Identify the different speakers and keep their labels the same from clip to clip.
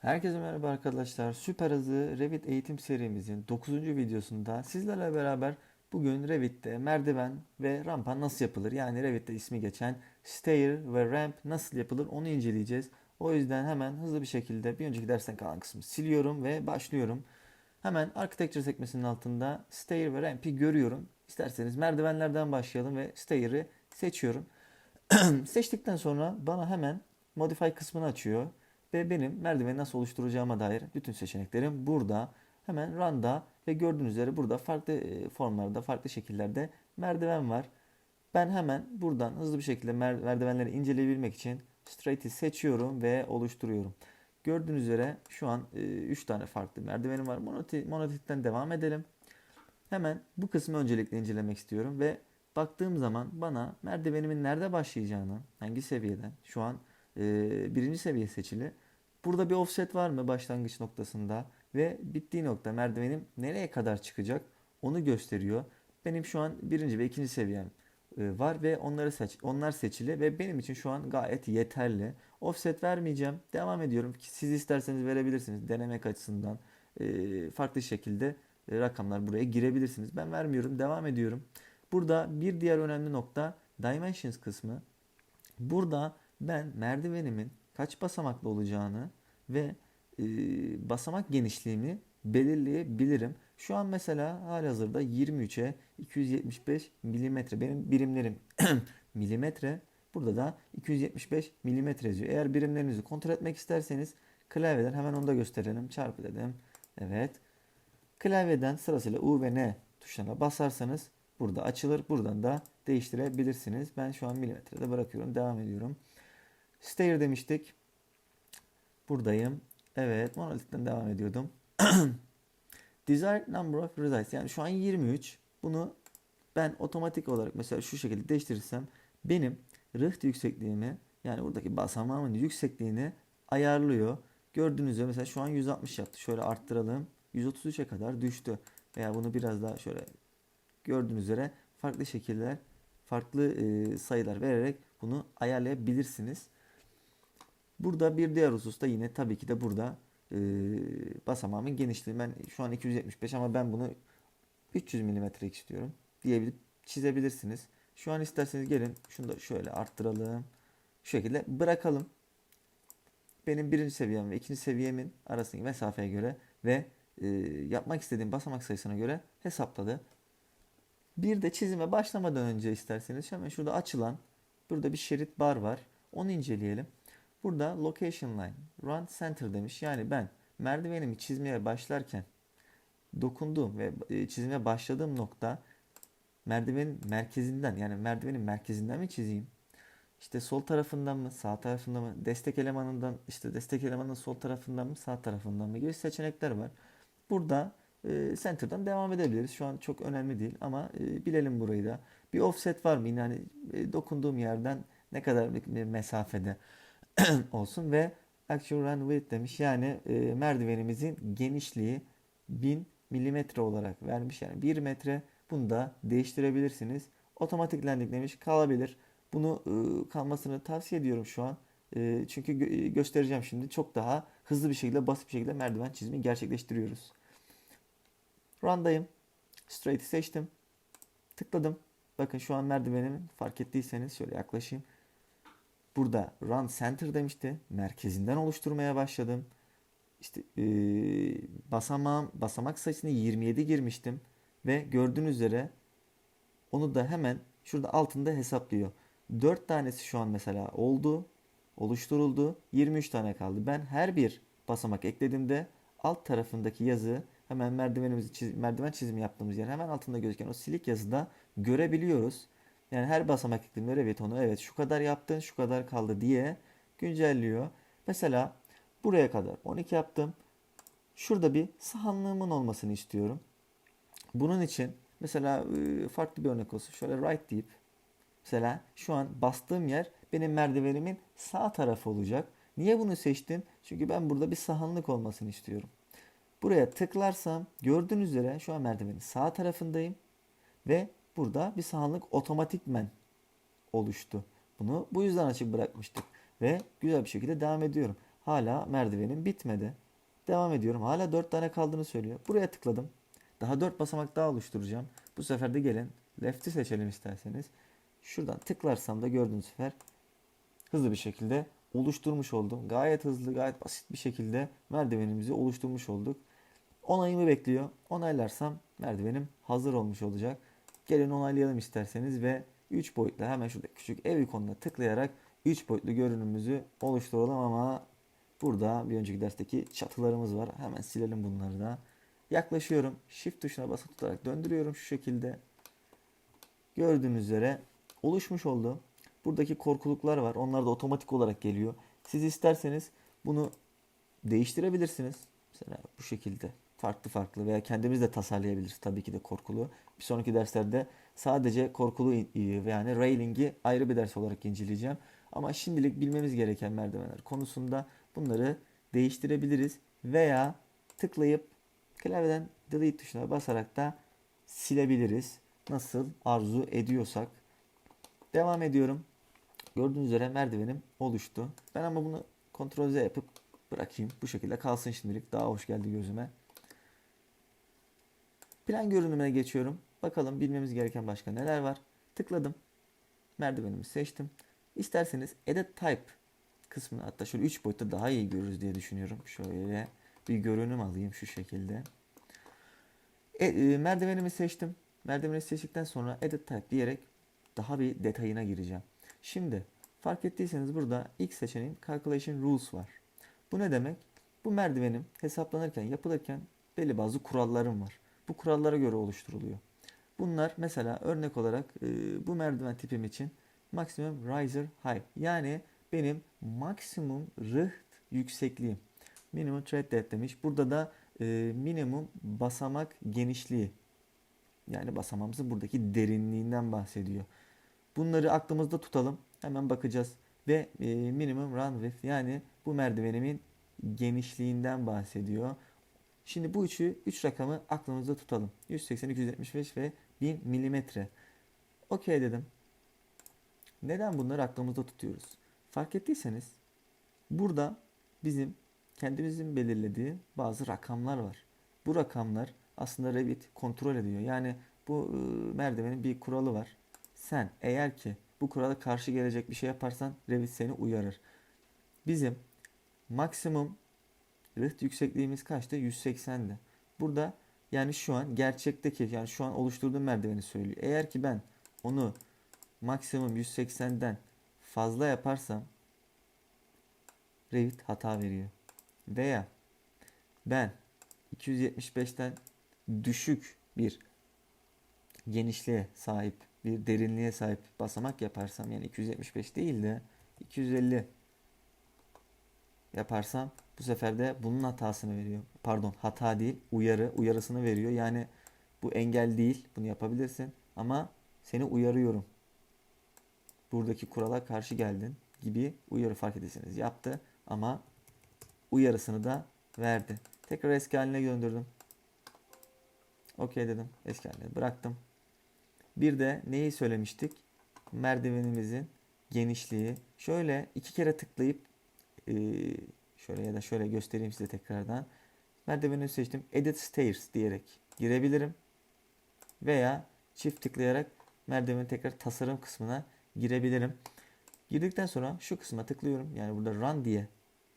Speaker 1: Herkese merhaba arkadaşlar. Süper hızlı Revit eğitim serimizin 9. videosunda sizlerle beraber bugün Revit'te merdiven ve rampa nasıl yapılır? Yani Revit'te ismi geçen stair ve ramp nasıl yapılır onu inceleyeceğiz. O yüzden hemen hızlı bir şekilde bir önceki dersten kalan kısmı siliyorum ve başlıyorum. Hemen architecture sekmesinin altında stair ve ramp'i görüyorum. İsterseniz merdivenlerden başlayalım ve stair'i seçiyorum. Seçtikten sonra bana hemen modify kısmını açıyor. Ve benim merdiveni nasıl oluşturacağıma dair bütün seçeneklerim burada. Hemen run'da ve gördüğünüz üzere burada farklı e, formlarda, farklı şekillerde merdiven var. Ben hemen buradan hızlı bir şekilde mer- merdivenleri inceleyebilmek için straight'i seçiyorum ve oluşturuyorum. Gördüğünüz üzere şu an 3 tane farklı merdivenim var. Monoti- Monolith'ten devam edelim. Hemen bu kısmı öncelikle incelemek istiyorum ve baktığım zaman bana merdivenimin nerede başlayacağını, hangi seviyeden, şu an e, birinci seviye seçili. Burada bir offset var mı başlangıç noktasında ve bittiği nokta merdivenim nereye kadar çıkacak onu gösteriyor. Benim şu an birinci ve ikinci seviyem e, var ve onları seç, onlar seçili ve benim için şu an gayet yeterli. Offset vermeyeceğim. Devam ediyorum. Siz isterseniz verebilirsiniz denemek açısından. E, farklı şekilde e, rakamlar buraya girebilirsiniz. Ben vermiyorum. Devam ediyorum. Burada bir diğer önemli nokta Dimensions kısmı. Burada ben merdivenimin kaç basamaklı olacağını ve e, basamak genişliğini belirleyebilirim. Şu an mesela halihazırda 23'e 275 milimetre. Benim birimlerim milimetre. Burada da 275 milimetre yazıyor. Eğer birimlerinizi kontrol etmek isterseniz klavyeden hemen onu da gösterelim. Çarpı dedim. Evet. Klavyeden sırasıyla U ve N tuşlarına basarsanız burada açılır. Buradan da değiştirebilirsiniz. Ben şu an milimetrede bırakıyorum. Devam ediyorum. Stair demiştik. Buradayım. Evet. Monolith'ten devam ediyordum. Desired number of resides. Yani şu an 23. Bunu ben otomatik olarak mesela şu şekilde değiştirirsem benim rıht yüksekliğimi yani buradaki basamağımın yüksekliğini ayarlıyor. Gördüğünüz üzere mesela şu an 160 yaptı. Şöyle arttıralım. 133'e kadar düştü. Veya bunu biraz daha şöyle gördüğünüz üzere farklı şekiller, farklı sayılar vererek bunu ayarlayabilirsiniz. Burada bir diğer husus da yine tabii ki de burada e, basamağımın genişliği. Ben şu an 275 ama ben bunu 300 mm istiyorum diyebilip çizebilirsiniz. Şu an isterseniz gelin şunu da şöyle arttıralım. Şu şekilde bırakalım. Benim birinci seviyem ve ikinci seviyemin arasındaki mesafeye göre ve e, yapmak istediğim basamak sayısına göre hesapladı. Bir de çizime başlamadan önce isterseniz hemen şurada açılan burada bir şerit bar var. Onu inceleyelim. Burada location line run center demiş. Yani ben merdivenimi çizmeye başlarken dokunduğum ve e, çizmeye başladığım nokta merdivenin merkezinden yani merdivenin merkezinden mi çizeyim? İşte sol tarafından mı, sağ tarafından mı, destek elemanından, işte destek elemanının sol tarafından mı, sağ tarafından mı gibi seçenekler var. Burada e, center'dan devam edebiliriz. Şu an çok önemli değil ama e, bilelim burayı da. Bir offset var mı? Yine hani e, dokunduğum yerden ne kadar bir mesafede olsun ve actual run width demiş. Yani e, merdivenimizin genişliği 1000 milimetre olarak vermiş. Yani 1 metre bunu da değiştirebilirsiniz. Otomatik landing demiş kalabilir. Bunu e, kalmasını tavsiye ediyorum şu an. E, çünkü gö- göstereceğim şimdi. Çok daha hızlı bir şekilde, basit bir şekilde merdiven çizimi gerçekleştiriyoruz. Run'dayım. Straight'i seçtim. Tıkladım. Bakın şu an merdivenimin fark ettiyseniz şöyle yaklaşayım. Burada Run Center demişti. Merkezinden oluşturmaya başladım. İşte e, basamağım, basamak sayısını 27 girmiştim. Ve gördüğünüz üzere onu da hemen şurada altında hesaplıyor. 4 tanesi şu an mesela oldu. Oluşturuldu. 23 tane kaldı. Ben her bir basamak eklediğimde alt tarafındaki yazı hemen merdivenimizi çiz, merdiven çizimi yaptığımız yer hemen altında gözüken o silik yazıda görebiliyoruz. Yani her basamak eklediğimde evet onu evet şu kadar yaptın şu kadar kaldı diye güncelliyor. Mesela buraya kadar 12 yaptım. Şurada bir sahanlığımın olmasını istiyorum. Bunun için mesela e, farklı bir örnek olsun. Şöyle right deyip mesela şu an bastığım yer benim merdivenimin sağ tarafı olacak. Niye bunu seçtim? Çünkü ben burada bir sahanlık olmasını istiyorum. Buraya tıklarsam gördüğünüz üzere şu an merdivenin sağ tarafındayım ve burada bir sahanlık otomatikmen oluştu. Bunu bu yüzden açık bırakmıştık ve güzel bir şekilde devam ediyorum. hala merdivenim bitmedi. Devam ediyorum. Hala 4 tane kaldığını söylüyor. Buraya tıkladım. Daha 4 basamak daha oluşturacağım. Bu sefer de gelin left'i seçelim isterseniz. Şuradan tıklarsam da gördüğünüz sefer hızlı bir şekilde oluşturmuş oldum. Gayet hızlı, gayet basit bir şekilde merdivenimizi oluşturmuş olduk. Onayımı bekliyor. Onaylarsam merdivenim hazır olmuş olacak. Gelin onaylayalım isterseniz ve 3 boyutlu hemen şurada küçük ev ikonuna tıklayarak 3 boyutlu görünümümüzü oluşturalım ama burada bir önceki dersteki çatılarımız var. Hemen silelim bunları da. Yaklaşıyorum. Shift tuşuna basılı tutarak döndürüyorum şu şekilde. Gördüğünüz üzere oluşmuş oldu. Buradaki korkuluklar var. Onlar da otomatik olarak geliyor. Siz isterseniz bunu değiştirebilirsiniz. Mesela bu şekilde farklı farklı veya kendimiz de tasarlayabiliriz tabii ki de korkulu. Bir sonraki derslerde sadece korkulu yani railing'i ayrı bir ders olarak inceleyeceğim. Ama şimdilik bilmemiz gereken merdivenler konusunda bunları değiştirebiliriz veya tıklayıp klavyeden delete tuşuna basarak da silebiliriz. Nasıl arzu ediyorsak. Devam ediyorum. Gördüğünüz üzere merdivenim oluştu. Ben ama bunu Ctrl Z yapıp bırakayım. Bu şekilde kalsın şimdilik. Daha hoş geldi gözüme. Plan görünümüne geçiyorum. Bakalım bilmemiz gereken başka neler var. Tıkladım. Merdivenimi seçtim. İsterseniz Edit Type kısmını hatta şöyle 3 boyutta daha iyi görürüz diye düşünüyorum. Şöyle bir görünüm alayım şu şekilde. E, e, merdivenimi seçtim. Merdiveni seçtikten sonra Edit Type diyerek daha bir detayına gireceğim. Şimdi fark ettiyseniz burada ilk seçeneğim Calculation Rules var. Bu ne demek? Bu merdivenim hesaplanırken, yapılırken belli bazı kurallarım var. Bu kurallara göre oluşturuluyor. Bunlar mesela örnek olarak e, bu merdiven tipim için maksimum riser height yani benim maksimum rıht yüksekliğim. Minimum thread depth demiş. Burada da e, minimum basamak genişliği. Yani basamağımızın buradaki derinliğinden bahsediyor. Bunları aklımızda tutalım. Hemen bakacağız. Ve e, minimum run width yani bu merdivenimin genişliğinden bahsediyor. Şimdi bu üçü, üç rakamı aklımızda tutalım. 180, 275 ve 1000 milimetre. Okey dedim. Neden bunları aklımızda tutuyoruz? Fark ettiyseniz burada bizim kendimizin belirlediği bazı rakamlar var. Bu rakamlar aslında Revit kontrol ediyor. Yani bu e, merdivenin bir kuralı var. Sen eğer ki bu kurala karşı gelecek bir şey yaparsan Revit seni uyarır. Bizim maksimum rıht yüksekliğimiz kaçtı? 180'di. Burada yani şu an gerçekteki yani şu an oluşturduğum merdiveni söylüyor. Eğer ki ben onu maksimum 180'den fazla yaparsam Revit hata veriyor. Veya ben 275'ten düşük bir genişliğe sahip, bir derinliğe sahip basamak yaparsam yani 275 değil de 250 yaparsam bu sefer de bunun hatasını veriyor. Pardon hata değil uyarı uyarısını veriyor. Yani bu engel değil bunu yapabilirsin ama seni uyarıyorum. Buradaki kurala karşı geldin gibi uyarı fark edersiniz yaptı ama uyarısını da verdi. Tekrar eski haline döndürdüm. Okey dedim. Eski haline bıraktım. Bir de neyi söylemiştik? Merdivenimizin genişliği. Şöyle iki kere tıklayıp e, şöyle ya da şöyle göstereyim size tekrardan. Merdiveni seçtim. Edit Stairs diyerek girebilirim. Veya çift tıklayarak merdivenin tekrar tasarım kısmına girebilirim. Girdikten sonra şu kısma tıklıyorum. Yani burada Run diye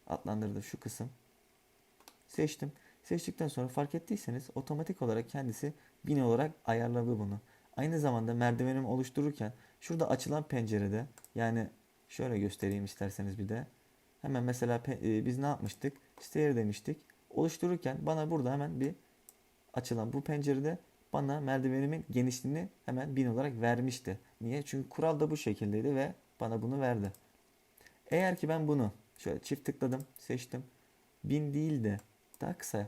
Speaker 1: adlandırdı şu kısım. Seçtim. Seçtikten sonra fark ettiyseniz otomatik olarak kendisi bin olarak ayarladı bunu. Aynı zamanda merdivenimi oluştururken şurada açılan pencerede yani şöyle göstereyim isterseniz bir de. Hemen mesela e, biz ne yapmıştık? Stair demiştik. Oluştururken bana burada hemen bir açılan bu pencerede bana merdivenimin genişliğini hemen bin olarak vermişti. Niye? Çünkü kural da bu şekildeydi ve bana bunu verdi. Eğer ki ben bunu şöyle çift tıkladım, seçtim. Bin değil de daha kısa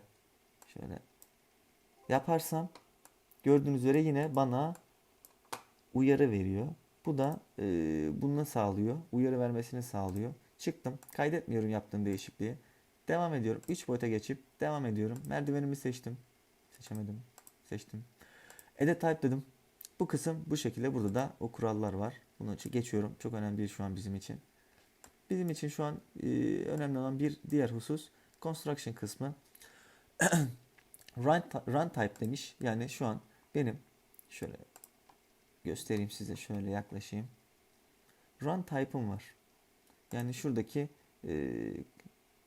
Speaker 1: şöyle yaparsam gördüğünüz üzere yine bana uyarı veriyor. Bu da e, bunu sağlıyor. Uyarı vermesini sağlıyor. Çıktım. Kaydetmiyorum yaptığım değişikliği. Devam ediyorum. 3 boyuta geçip devam ediyorum. Merdivenimi seçtim. Seçemedim. Seçtim. Edit type dedim. Bu kısım bu şekilde. Burada da o kurallar var. Bunu geçiyorum. Çok önemli değil şu an bizim için. Bizim için şu an e, önemli olan bir diğer husus construction kısmı. run, run type demiş. Yani şu an benim şöyle göstereyim size şöyle yaklaşayım. Run type'ım var. Yani şuradaki e,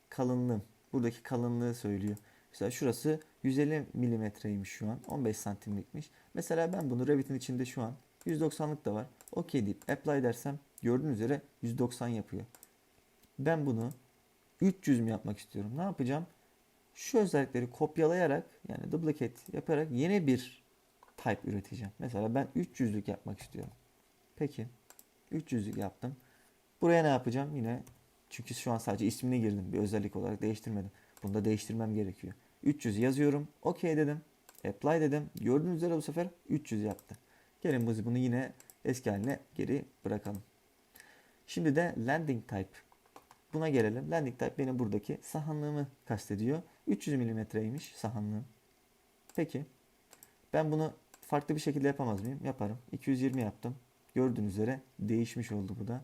Speaker 1: kalınlığım. Buradaki kalınlığı söylüyor. Mesela şurası 150 milimetreymiş şu an. 15 santimlikmiş. Mesela ben bunu Revit'in içinde şu an 190'lık da var. OK deyip apply dersem gördüğünüz üzere 190 yapıyor. Ben bunu 300 mü yapmak istiyorum? Ne yapacağım? Şu özellikleri kopyalayarak yani duplicate yaparak yeni bir type üreteceğim. Mesela ben 300'lük yapmak istiyorum. Peki. 300'lük yaptım. Buraya ne yapacağım? Yine çünkü şu an sadece ismini girdim. Bir özellik olarak değiştirmedim. Bunu da değiştirmem gerekiyor. 300 yazıyorum. OK dedim. Apply dedim. Gördüğünüz üzere bu sefer 300 yaptı. Gelin biz bunu yine eski haline geri bırakalım. Şimdi de landing type. Buna gelelim. Landing type benim buradaki sahanlığımı kastediyor. 300 milimetreymiş sahanlığım. Peki. Ben bunu farklı bir şekilde yapamaz mıyım? Yaparım. 220 yaptım. Gördüğünüz üzere değişmiş oldu bu da.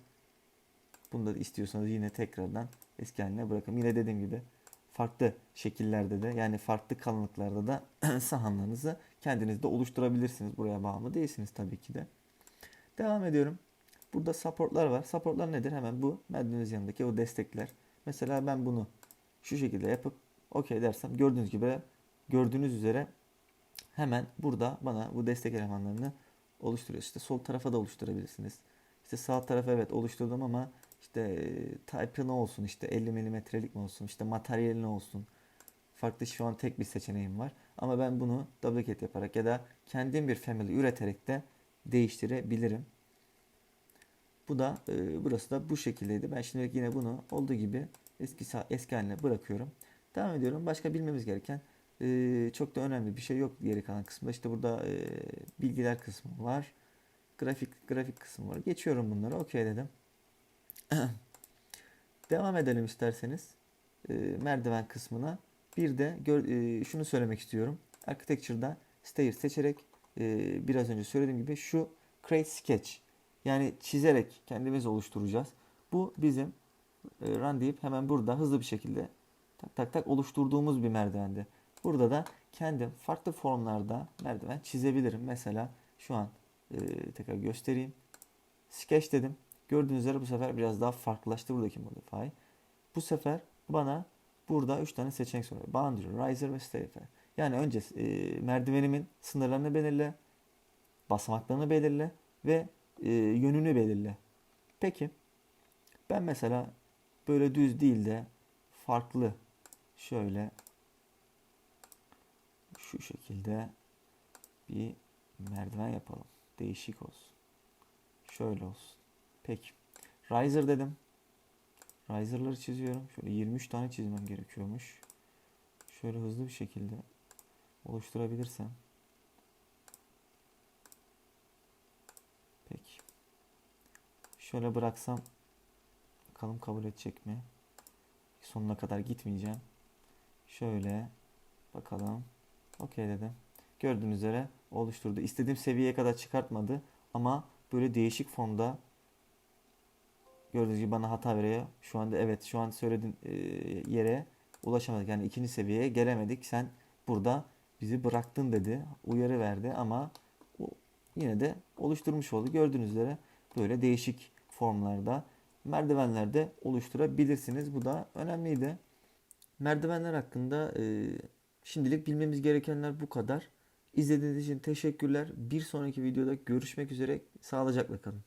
Speaker 1: Bunu da istiyorsanız yine tekrardan eski haline bırakın. Yine dediğim gibi farklı şekillerde de yani farklı kalınlıklarda da sahanlarınızı kendiniz de oluşturabilirsiniz. Buraya bağımlı değilsiniz tabii ki de. Devam ediyorum. Burada supportlar var. Supportlar nedir? Hemen bu merdiveniniz yanındaki o destekler. Mesela ben bunu şu şekilde yapıp OK dersem gördüğünüz gibi gördüğünüz üzere hemen burada bana bu destek elemanlarını oluşturuyor. İşte sol tarafa da oluşturabilirsiniz. İşte sağ tarafa evet oluşturdum ama işte type ne olsun işte 50 milimetrelik mi olsun işte materyali ne olsun. Farklı şu an tek bir seçeneğim var. Ama ben bunu duplicate yaparak ya da kendim bir family üreterek de değiştirebilirim. Bu da e, burası da bu şekildeydi. Ben şimdilik yine bunu olduğu gibi eski eski haline bırakıyorum. Devam ediyorum. Başka bilmemiz gereken e, çok da önemli bir şey yok geri kalan kısımda. İşte burada e, bilgiler kısmı var. Grafik grafik kısmı var. Geçiyorum bunları. Okey dedim. Devam edelim isterseniz e, merdiven kısmına. Bir de gör, e, şunu söylemek istiyorum. Architecture'da stair seçerek e, biraz önce söylediğim gibi şu create sketch yani çizerek kendimiz oluşturacağız. Bu bizim e, run deyip hemen burada hızlı bir şekilde tak tak tak oluşturduğumuz bir merdivendi. Burada da kendim farklı formlarda merdiven çizebilirim. Mesela şu an e, tekrar göstereyim. Sketch dedim. Gördüğünüz üzere bu sefer biraz daha farklılaştı buradaki modify. Bu sefer bana burada 3 tane seçenek soruyor. Boundary, Riser ve Stair. Yani önce e, merdivenimin sınırlarını belirle, basamaklarını belirle ve e, yönünü belirle. Peki ben mesela böyle düz değil de farklı şöyle şu şekilde bir merdiven yapalım. Değişik olsun. Şöyle olsun. Peki. Riser dedim. Riser'ları çiziyorum. Şöyle 23 tane çizmem gerekiyormuş. Şöyle hızlı bir şekilde oluşturabilirsem. Peki. Şöyle bıraksam bakalım kabul edecek mi? Sonuna kadar gitmeyeceğim. Şöyle bakalım. Okey dedim. Gördüğünüz üzere oluşturdu. İstediğim seviyeye kadar çıkartmadı ama böyle değişik formda gördüğünüz gibi bana hata veriyor. Şu anda evet şu an söylediğin e, yere ulaşamadık. Yani ikinci seviyeye gelemedik. Sen burada bizi bıraktın dedi. Uyarı verdi ama yine de oluşturmuş oldu. Gördüğünüz üzere böyle değişik formlarda merdivenlerde oluşturabilirsiniz. Bu da önemliydi. Merdivenler hakkında e, şimdilik bilmemiz gerekenler bu kadar. İzlediğiniz için teşekkürler. Bir sonraki videoda görüşmek üzere. Sağlıcakla kalın.